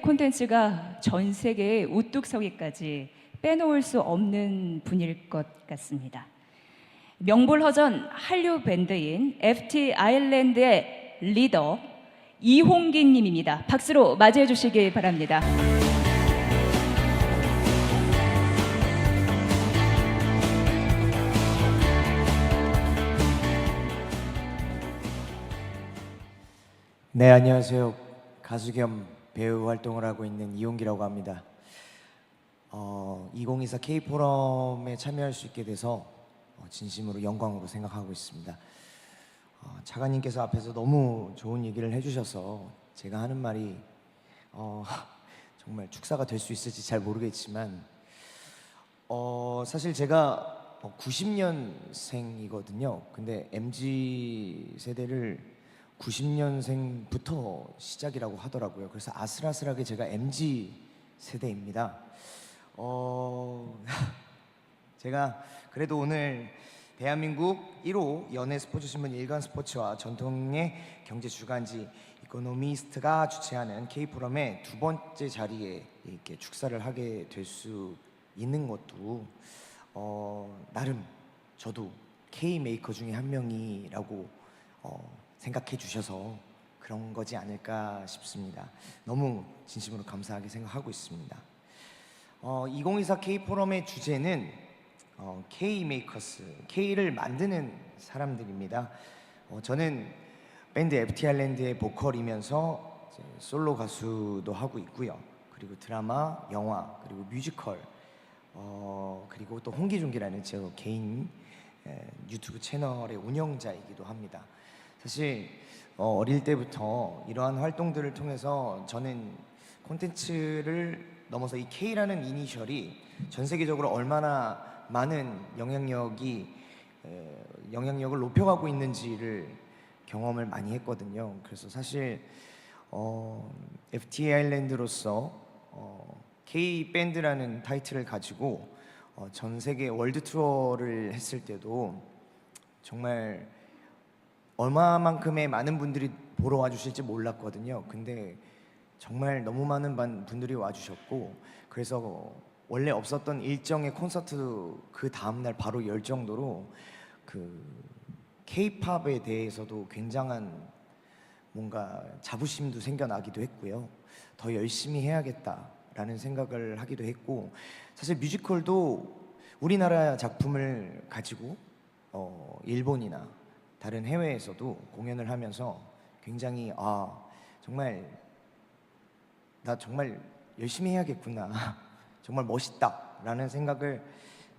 콘텐츠가 전 세계의 우뚝 서기까지 빼놓을 수 없는 분일 것 같습니다. 명불허전 한류 밴드인 FT 아일랜드의 리더 이홍기 님입니다. 박수로 맞이해 주시기 바랍니다. 네, 안녕하세요. 가수 겸 배우 활동을 하고 있는 이용기라고 합니다. 어, 2024 K 포럼에 참여할 수 있게 돼서 어, 진심으로 영광으로 생각하고 있습니다. 어, 차관님께서 앞에서 너무 좋은 얘기를 해주셔서 제가 하는 말이 어, 정말 축사가 될 수 있을지 잘 모르겠지만 어, 사실 제가 90년생이거든요. 근데 MZ 세대를 90년생부터 시작이라고 하더라고요. 그래서 아슬아슬하게 제가 MZ 세대입니다. 어, 제가 그래도 오늘 대한민국 1호 연예 스포츠 신문 일간 스포츠와 전통의 경제 주간지 이코노미스트가 주최하는 K 포럼의 두 번째 자리에 이렇게 축사를 하게 될 수 있는 것도 어, 나름 저도 K 메이커 중에 한 명이라고 어, 생각해 주셔서 그런 거지 않을까 싶습니다. 너무 진심으로 감사하게 생각하고 있습니다. 어, 2024 K 포럼의 주제는 어, K 메이커스, K를 만드는 사람들입니다. 어, 저는 밴드 FT 아일랜드의 보컬이면서 솔로 가수도 하고 있고요. 그리고 드라마, 영화, 그리고 뮤지컬, 어, 그리고 또 홍기종기라는 제 개인 에, 유튜브 채널의 운영자이기도 합니다. 사실 어, 어릴 때부터 이러한 활동들을 통해서 저는 콘텐츠를 넘어서 이 K라는 이니셜이 전 세계적으로 얼마나 많은 영향력이 에, 영향력을 높여가고 있는지를 경험을 많이 했거든요. 그래서 사실 어, FT 아일랜드로서 어, K 밴드라는 타이틀을 가지고 어, 전 세계 월드 투어를 했을 때도 정말 얼마만큼의 많은 분들이 보러 와주실지 몰랐거든요. 근데 정말 너무 많은 반- 분들이 와주셨고 그래서 원래 없었던 일정의 콘서트 그 다음 날 바로 열 정도로 그 K-팝에 대해서도 굉장한 뭔가 자부심도 생겨나기도 했고요. 더 열심히 해야겠다라는 생각을 하기도 했고 사실 뮤지컬도 우리나라 작품을 가지고 어, 일본이나 다른 해외에서도 공연을 하면서 굉장히 아 정말 나 정말 열심히 해야겠구나 정말 멋있다라는 생각을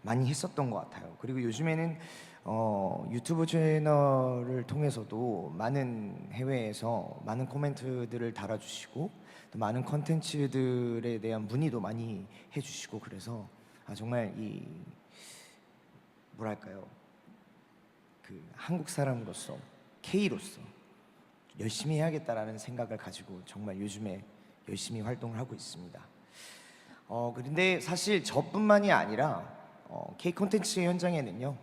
많이 했었던 것 같아요. 그리고 요즘에는 어, 유튜브 채널을 통해서도 많은 해외에서 많은 코멘트들을 달아주시고 또 많은 컨텐츠들에 대한 문의도 많이 해주시고 그래서 아, 정말 이 뭐랄까요 그 한국 사람으로서 K로서 열심히 해야겠다라는 생각을 가지고 정말 요즘에 열심히 활동을 하고 있습니다. 어 그런데 사실 저뿐만이 아니라 어, K 콘텐츠 현장에는요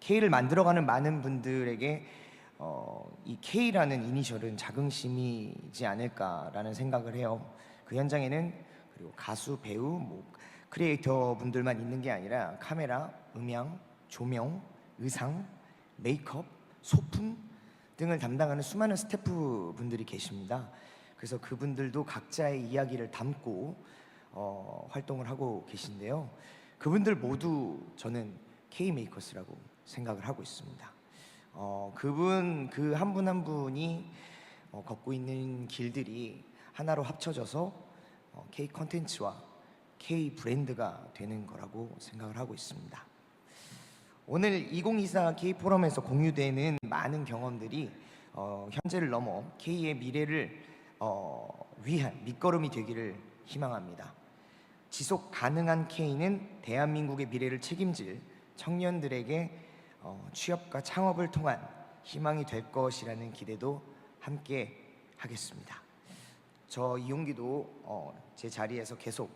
K를 만들어가는 많은 분들에게 어, 이 K라는 이니셜은 자긍심이지 않을까라는 생각을 해요. 그 현장에는 그리고 가수, 배우, 뭐 크리에이터 분들만 있는 게 아니라 카메라, 음향, 조명, 의상, 메이크업, 소품 등을 담당하는 수많은 스태프 분들이 계십니다. 그래서 그분들도 각자의 이야기를 담고 어, 활동을 하고 계신데요. 그분들 모두 저는 K 메이커스라고 생각을 하고 있습니다. 어, 그분 그 한 분 한 분이 어, 걷고 있는 길들이 하나로 합쳐져서 어, K 컨텐츠와 K 브랜드가 되는 거라고 생각을 하고 있습니다. 오늘 2024 K 포럼에서 공유되는 많은 경험들이 어, 현재를 넘어 K의 미래를 어, 위한 밑거름이 되기를 희망합니다. 지속 가능한 K는 대한민국의 미래를 책임질 청년들에게 어, 취업과 창업을 통한 희망이 될 것이라는 기대도 함께 하겠습니다. 저 이용기도 어, 제 자리에서 계속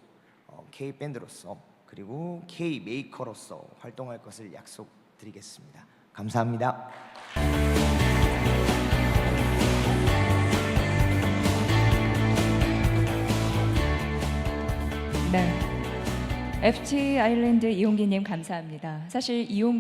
어, K 밴드로서 그리고 K 메이커로서 활동할 것을 약속드리겠습니다. 감사합니다. 네. FT 아일랜드 이용기님 감사합니다. 사실 이용기